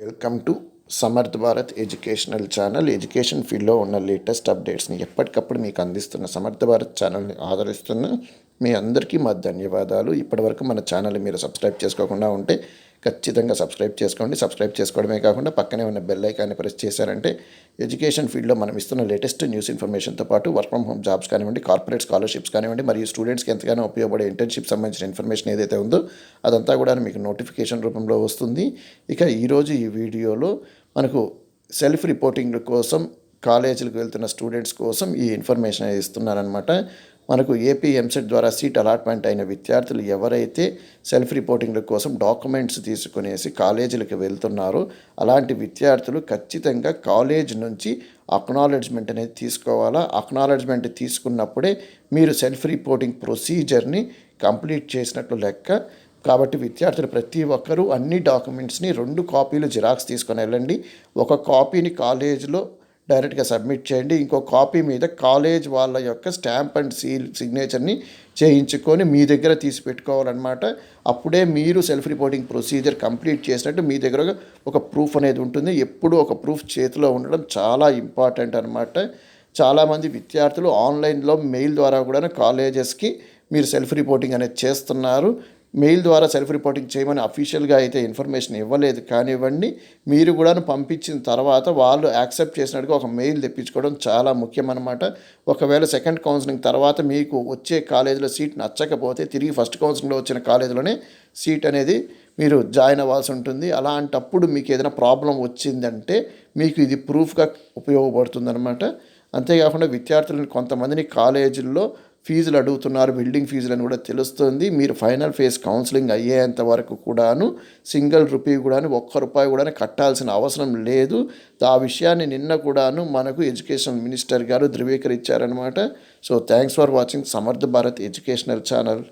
Welcome to Samarth Bharat educational channel. Education ఫీల్డ్లో ఉన్న latest అప్డేట్స్ని ఎప్పటికప్పుడు మీకు అందిస్తున్న సమర్థ భారత్ ఛానల్ని ఆదరిస్తున్న మీ అందరికీ మా ధన్యవాదాలు. ఇప్పటివరకు మన ఛానల్ మీరు సబ్స్క్రైబ్ చేసుకోకుండా ఉంటే ఖచ్చితంగా సబ్స్క్రైబ్ చేసుకోండి. సబ్స్క్రైబ్ చేసుకోవడమే కాకుండా పక్కనే ఉన్న బెల్ ఐకాన్ని ప్రెస్ చేశారంటే ఎడ్యుకేషన్ ఫీల్డ్లో మనం ఇస్తున్న లేటెస్ట్ న్యూస్ ఇన్ఫర్మేషన్తో పాటు వర్క్ ఫ్రమ్ హోమ్ జాబ్స్ కానివ్వండి కార్పొరేట్ స్కాలర్షిప్స్ కానివ్వండి మరియు స్టూడెంట్స్కి ఎంతగానో ఉపయోగపడే ఇంటర్న్షిప్ సంబంధించిన ఇన్ఫర్మేషన్ ఏదైతే ఉందో అదంతా కూడా మీకు నోటిఫికేషన్ రూపంలో వస్తుంది. ఇక ఈరోజు ఈ వీడియోలో మనకు సెల్ఫ్ రిపోర్టింగ్ కోసం కాలేజీలకు వెళ్తున్న స్టూడెంట్స్ కోసం ఈ ఇన్ఫర్మేషన్ ఇస్తున్నారనమాట మనకు ఏపీ ఎంసెట్ ద్వారా సీట్ అలాట్మెంట్ అయిన విద్యార్థులు ఎవరైతే సెల్ఫ్ రిపోర్టింగ్ల కోసం డాక్యుమెంట్స్ తీసుకునేసి కాలేజీలకు వెళ్తున్నారో అలాంటి విద్యార్థులు ఖచ్చితంగా కాలేజ్ నుంచి అక్నాలెడ్జ్మెంట్ అనేది తీసుకోవాలా? అక్నాలెడ్జ్మెంట్ తీసుకున్నప్పుడే మీరు సెల్ఫ్ రిపోర్టింగ్ ప్రొసీజర్ని కంప్లీట్ చేసినట్లు లెక్క. కాబట్టి విద్యార్థులు ప్రతి ఒక్కరూ అన్ని డాక్యుమెంట్స్ని రెండు కాపీలు జిరాక్స్ తీసుకొని వెళ్ళండి. ఒక కాపీని కాలేజీలో డైరెక్ట్గా సబ్మిట్ చేయండి. ఇంకో కాపీ మీద కాలేజ్ వాళ్ళ యొక్క స్టాంప్ అండ్ సీల్ సిగ్నేచర్ని చేయించుకొని మీ దగ్గర తీసి పెట్టుకోవాలన్నమాట. అప్పుడే మీరు సెల్ఫ్ రిపోర్టింగ్ ప్రొసీజర్ కంప్లీట్ చేసినట్టు మీ దగ్గర ఒక ప్రూఫ్ అనేది ఉంటుంది. ఎప్పుడూ ఒక ప్రూఫ్ చేతిలో ఉండడం చాలా ఇంపార్టెంట్ అనమాట చాలామంది విద్యార్థులు ఆన్లైన్లో మెయిల్ ద్వారా కూడా కాలేజెస్కి మీరు సెల్ఫ్ రిపోర్టింగ్ అనేది చేస్తున్నారు. మెయిల్ ద్వారా సెల్ఫ్ రిపోర్టింగ్ చేయమని అఫీషియల్గా అయితే ఇన్ఫర్మేషన్ ఇవ్వలేదు. కానివ్వండి మీరు కూడా పంపించిన తర్వాత వాళ్ళు యాక్సెప్ట్ చేసినట్టుగా ఒక మెయిల్ తెప్పించుకోవడం చాలా ముఖ్యం అనమాట ఒకవేళ సెకండ్ కౌన్సిలింగ్ తర్వాత మీకు వచ్చే కాలేజీలో సీట్ నచ్చకపోతే తిరిగి ఫస్ట్ కౌన్సిలింగ్లో వచ్చిన కాలేజీలోనే సీట్ అనేది మీరు జాయిన్ అవ్వాల్సి ఉంటుంది. అలాంటప్పుడు మీకు ఏదైనా ప్రాబ్లం వచ్చిందంటే మీకు ఇది ప్రూఫ్గా ఉపయోగపడుతుందన్నమాట. అంతేకాకుండా విద్యార్థులను కొంతమందిని కాలేజీల్లో ఫీజులు అడుగుతున్నారు బిల్డింగ్ ఫీజులని అని కూడా తెలుస్తుంది. మీరు ఫైనల్ ఫేజ్ కౌన్సిలింగ్ అయ్యేంత వరకు కూడాను సింగిల్ రూపీ కూడాను ఒక్క రూపాయి కూడా కట్టాల్సిన అవసరం లేదు. ఆ విషయాన్ని నిన్న కూడాను మనకు ఎడ్యుకేషన్ మినిస్టర్ గారు ధృవీకరించారనమాట so thanks for watching Samarth Bharat educational channel.